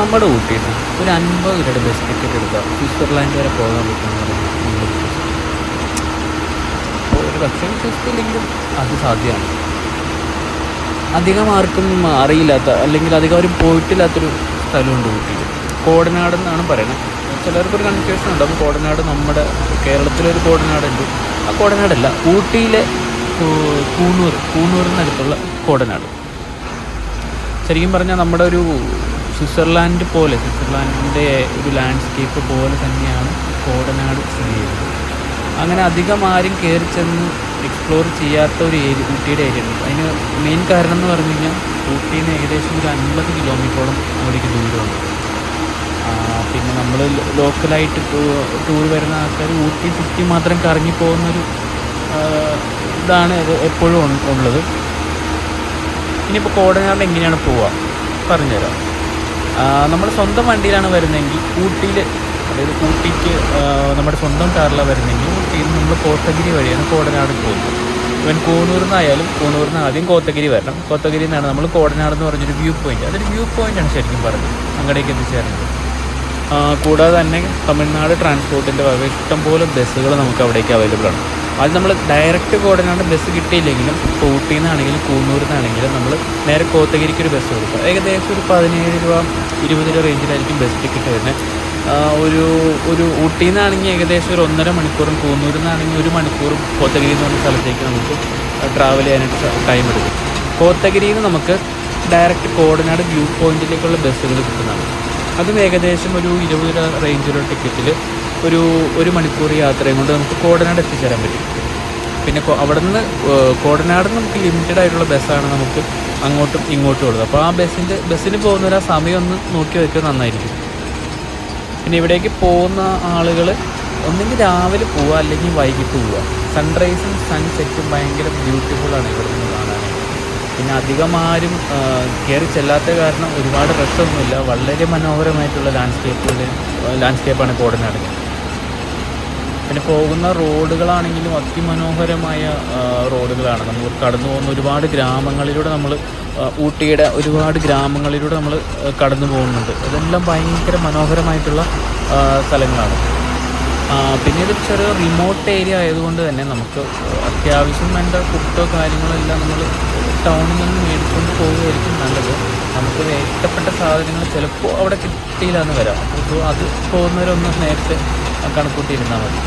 നമ്മുടെ ഊട്ടിയിൽ നിന്ന് ഒരു അൻപത് രൂപയുടെ ബസ് ടിക്കറ്റ് എടുക്കുക സ്വിറ്റ്സർലാൻഡ് വരെ പോകാൻ വിശ്വസിക്കും അപ്പോൾ ഒരു പക്ഷേ വിശ്വസിച്ചില്ലെങ്കിലും അത് സാധ്യമാണ്. അധികം ആർക്കും അറിയില്ലാത്ത അല്ലെങ്കിൽ അധികം ആരും പോയിട്ടില്ലാത്തൊരു സ്ഥലമുണ്ട് ഊട്ടിയിൽ കോടനാട് എന്നാണ് പറയുന്നത്. ചിലർക്കൊരു കൺഫ്യൂഷൻ ഉണ്ടാവും കോടനാട് നമ്മുടെ കേരളത്തിലൊരു കോടനാടുണ്ട്. ആ കോടനാടല്ല ഊട്ടിയിലെ കൂണൂർ കൂണൂരിനടുത്തുള്ള കോടനാട്. ശരിക്കും പറഞ്ഞാൽ നമ്മുടെ ഒരു സ്വിറ്റ്സർലാൻഡ് പോലെ സ്വിറ്റ്സർലാൻഡിന്റെ ഒരു ലാൻഡ്സ്കേപ്പ് പോലെ തന്നെയാണ് കോടനാട് സ്ഥിതി ചെയ്യുന്നത്. അങ്ങനെ അധികം ആരും കയറി ചെന്ന് എക്സ്പ്ലോർ ചെയ്യാത്ത ഒരു ഏരിയ ഊട്ടിയുടെ ഏരിയ ഉണ്ട് അതിന് മെയിൻ കാരണം എന്ന് പറഞ്ഞു കഴിഞ്ഞാൽ ഊട്ടിയിൽ നിന്ന് ഏകദേശം ഒരു അൻപത് കിലോമീറ്ററോളം അവിടേക്ക് ദൂരമാണ്. പിന്നെ നമ്മൾ ലോക്കലായിട്ട് ടൂർ വരുന്ന ആൾക്കാർ ഊട്ടി സിറ്റി മാത്രം കറങ്ങി പോകുന്നൊരു ഇതാണ് ഇത് എപ്പോഴും ഉള്ളത്. ഇനിയിപ്പോൾ കോടനാട് എങ്ങനെയാണ് പോവുക പറഞ്ഞുതരാം. നമ്മൾ സ്വന്തം വണ്ടിയിലാണ് വരുന്നതെങ്കിൽ ഊട്ടിയിൽ അതായത് ഊട്ടിക്ക് നമ്മുടെ സ്വന്തം കാറിലാണ് വരുന്നതെങ്കിൽ ഊട്ടിയിൽ നിന്ന് നമ്മൾ കോത്തഗിരി വഴിയാണ് കോടനാട് പോകുന്നത്. ഇവൻ കൂണൂർ നിന്നായാലും കൂണൂർ നിന്ന് ആദ്യം കോത്തഗിരി വരണം. കോത്തഗിരി നിന്നാണ് നമ്മൾ കോടനാട് എന്ന് പറഞ്ഞൊരു വ്യൂ പോയിന്റ് അതൊരു വ്യൂ പോയിന്റാണ് ശരിക്കും പറഞ്ഞത്. അങ്ങടേക്ക് എത്തിച്ചേരുന്നത് കൂടാതെ തന്നെ തമിഴ്നാട് ട്രാൻസ്പോർട്ടിന്റെ ഇഷ്ടംപോലെ ബസ്സുകൾ നമുക്ക് അവിടേക്ക് അവൈലബിൾ ആണ്. അത് നമ്മൾ ഡയറക്റ്റ് കോടനാട് ബസ് കിട്ടിയില്ലെങ്കിലും ഊട്ടിയിൽ നിന്നാണെങ്കിലും കൂന്നൂരിൽ നിന്നാണെങ്കിലും നമ്മൾ നേരെ കോത്തഗിരിക്ക് ഒരു ബസ് കൊടുക്കും. ഏകദേശം ഒരു പതിനേഴ് രൂപ ഇരുപത് രൂപ റേഞ്ചിലായിരിക്കും ബസ് ടിക്കറ്റ് വരുന്നത് ഒരു ഒരു ഊട്ടിയിൽ നിന്നാണെങ്കിൽ ഏകദേശം ഒരു ഒന്നര മണിക്കൂറും കൂന്നൂരിൽ നിന്നാണെങ്കിൽ ഒരു മണിക്കൂറും കോത്തഗിരി എന്ന് പറഞ്ഞ സ്ഥലത്തേക്ക് നമുക്ക് ട്രാവൽ ചെയ്യാനായിട്ട് ടൈം എടുക്കും. കോത്തഗിരിയിൽ നിന്ന് നമുക്ക് ഡയറക്റ്റ് കോടനാട് വ്യൂ പോയിന്റിലേക്കുള്ള ബസ്സുകൾ കിട്ടുന്നതാണ്. അതും ഏകദേശം ഒരു ഇരുപത് രൂപ റേഞ്ചിലുള്ള ടിക്കറ്റിൽ ഒരു ഒരു മണിക്കൂർ യാത്രയും കൊണ്ട് നമുക്ക് കോടനാട് എത്തിച്ചേരാൻ പറ്റും. പിന്നെ അവിടെ നിന്ന് കോടനാട് നമുക്ക് ലിമിറ്റഡ് ആയിട്ടുള്ള ബസ്സാണ് നമുക്ക് അങ്ങോട്ടും ഇങ്ങോട്ടും ഉള്ളത്. അപ്പോൾ ആ ബസ്സിന്റെ ബസ്സിന് പോകുന്നവർ ആ സമയം ഒന്ന് നോക്കി വയ്ക്കുക നന്നായിരിക്കും. പിന്നെ ഇവിടേക്ക് പോകുന്ന ആളുകൾ ഒന്നെങ്കിൽ രാവിലെ പോവുക അല്ലെങ്കിൽ വൈകിട്ട് പോവുക. സൺറൈസും സൺസെറ്റും ഭയങ്കര ബ്യൂട്ടിഫുള്ളാണ് ഇവിടെ നിന്ന് കാണാനായിട്ട്. പിന്നെ അധികം ആരും കയറി ചെല്ലാത്ത കാരണം ഒരുപാട് റഷൊന്നുമില്ല വളരെ മനോഹരമായിട്ടുള്ള ലാൻഡ്സ്കേപ്പുകൾ ലാൻഡ്സ്കേപ്പാണ് കോടനാട്. പിന്നെ പോകുന്ന റോഡുകളാണെങ്കിലും അതിമനോഹരമായ റോഡുകളാണ്. നമ്മൾ കടന്നു പോകുന്ന ഒരുപാട് ഗ്രാമങ്ങളിലൂടെ നമ്മൾ ഊട്ടിയുടെ ഒരുപാട് ഗ്രാമങ്ങളിലൂടെ നമ്മൾ കടന്നു പോകുന്നുണ്ട്. അതെല്ലാം ഭയങ്കര മനോഹരമായിട്ടുള്ള സ്ഥലങ്ങളാണ്. പിന്നെ ഇത് ചെറിയ റിമോട്ട് ഏരിയ ആയതുകൊണ്ട് തന്നെ നമുക്ക് അത്യാവശ്യം വേണ്ട ഫുഡോ കാര്യങ്ങളോ എല്ലാം നമ്മൾ ടൗണിൽ നിന്ന് മേടിച്ചുകൊണ്ട് പോവുകയായിരിക്കും നല്ലത്. നമുക്ക് ഇഷ്ടപ്പെട്ട സാധനങ്ങൾ ചിലപ്പോൾ അവിടെ കിട്ടിയില്ലാന്ന് വരാം. അപ്പോൾ അത് പോകുന്നവരൊന്ന് നേരത്തെ കണക്കൂട്ടിയിരുന്നാൽ മതി.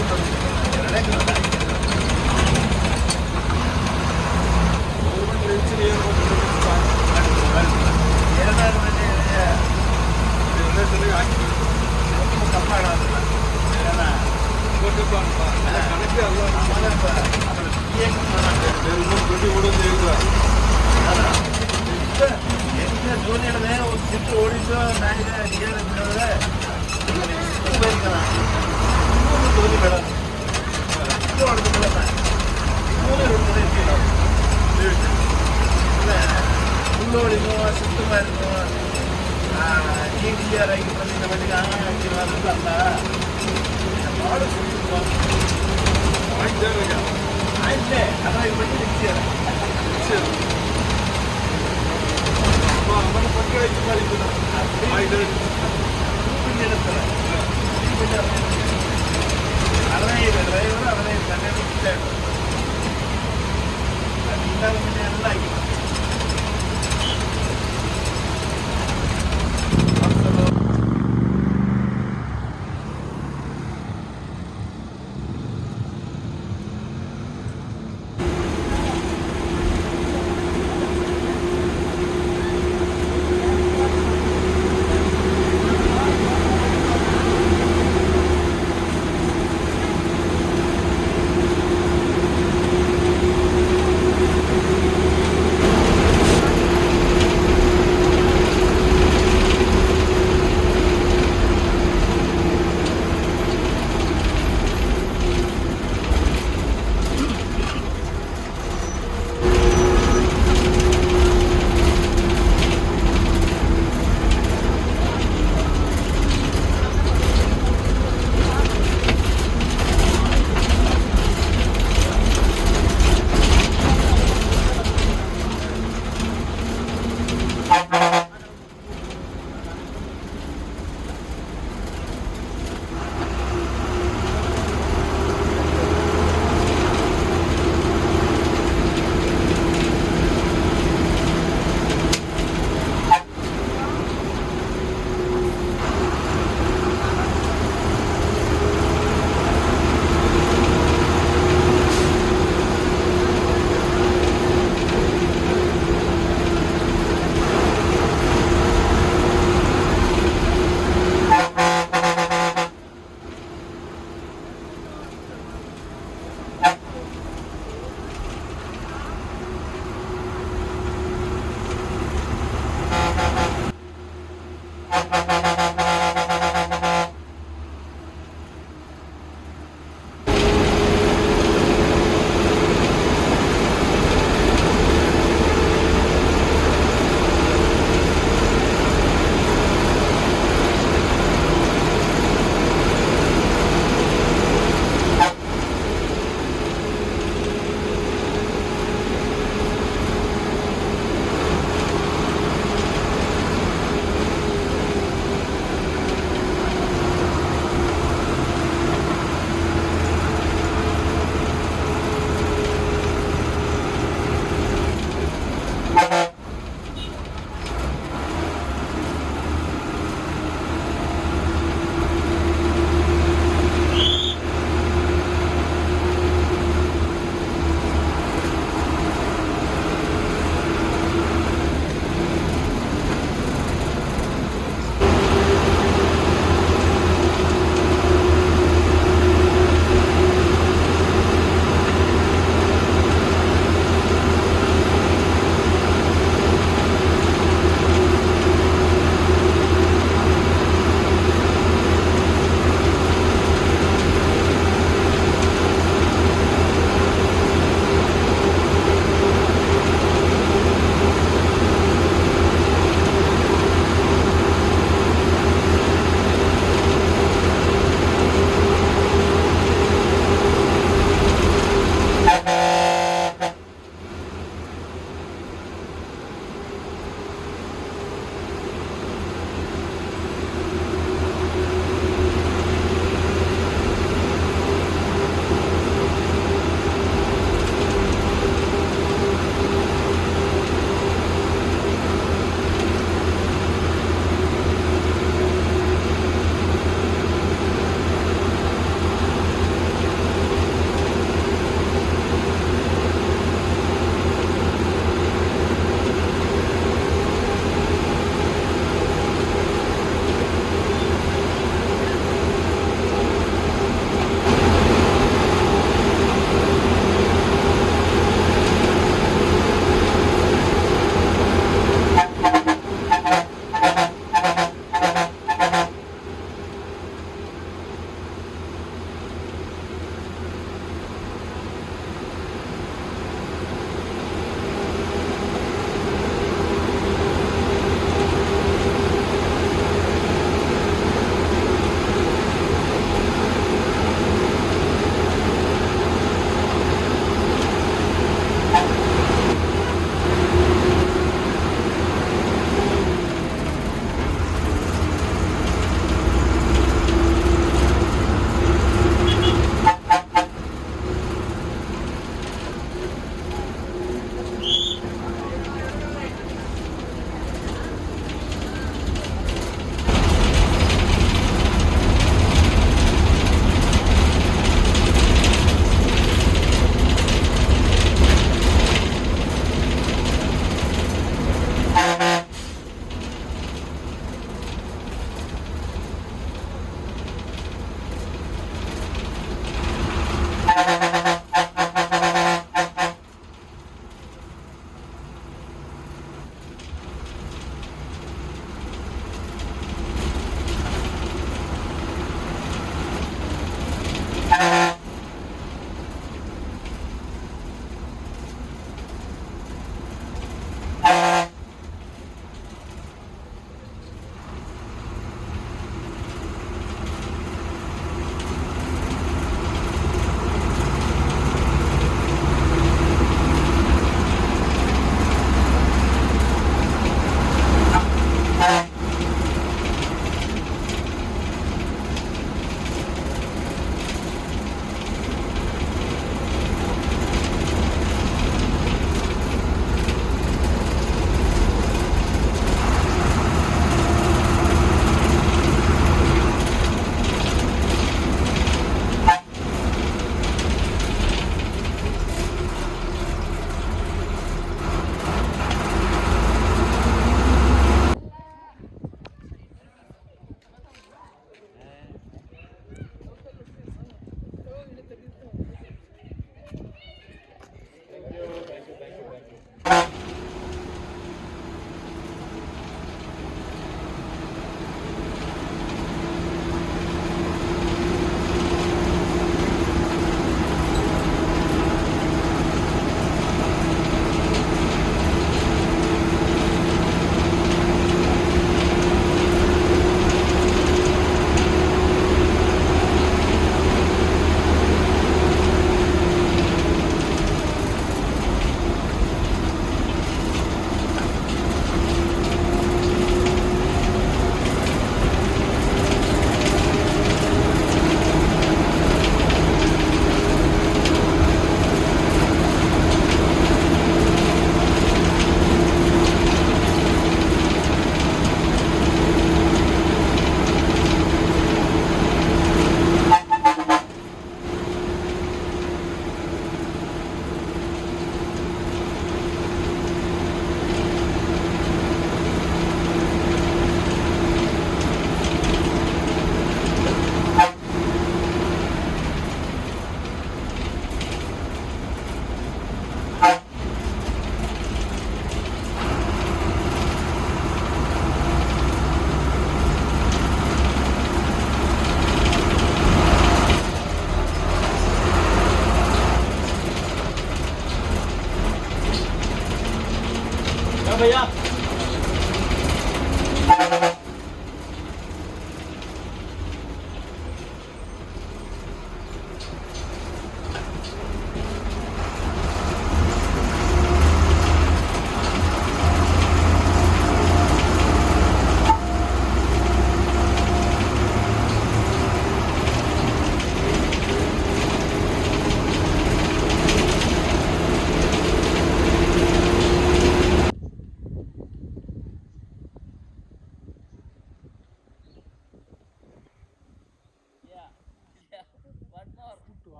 Gracias. ಅಲ್ಲ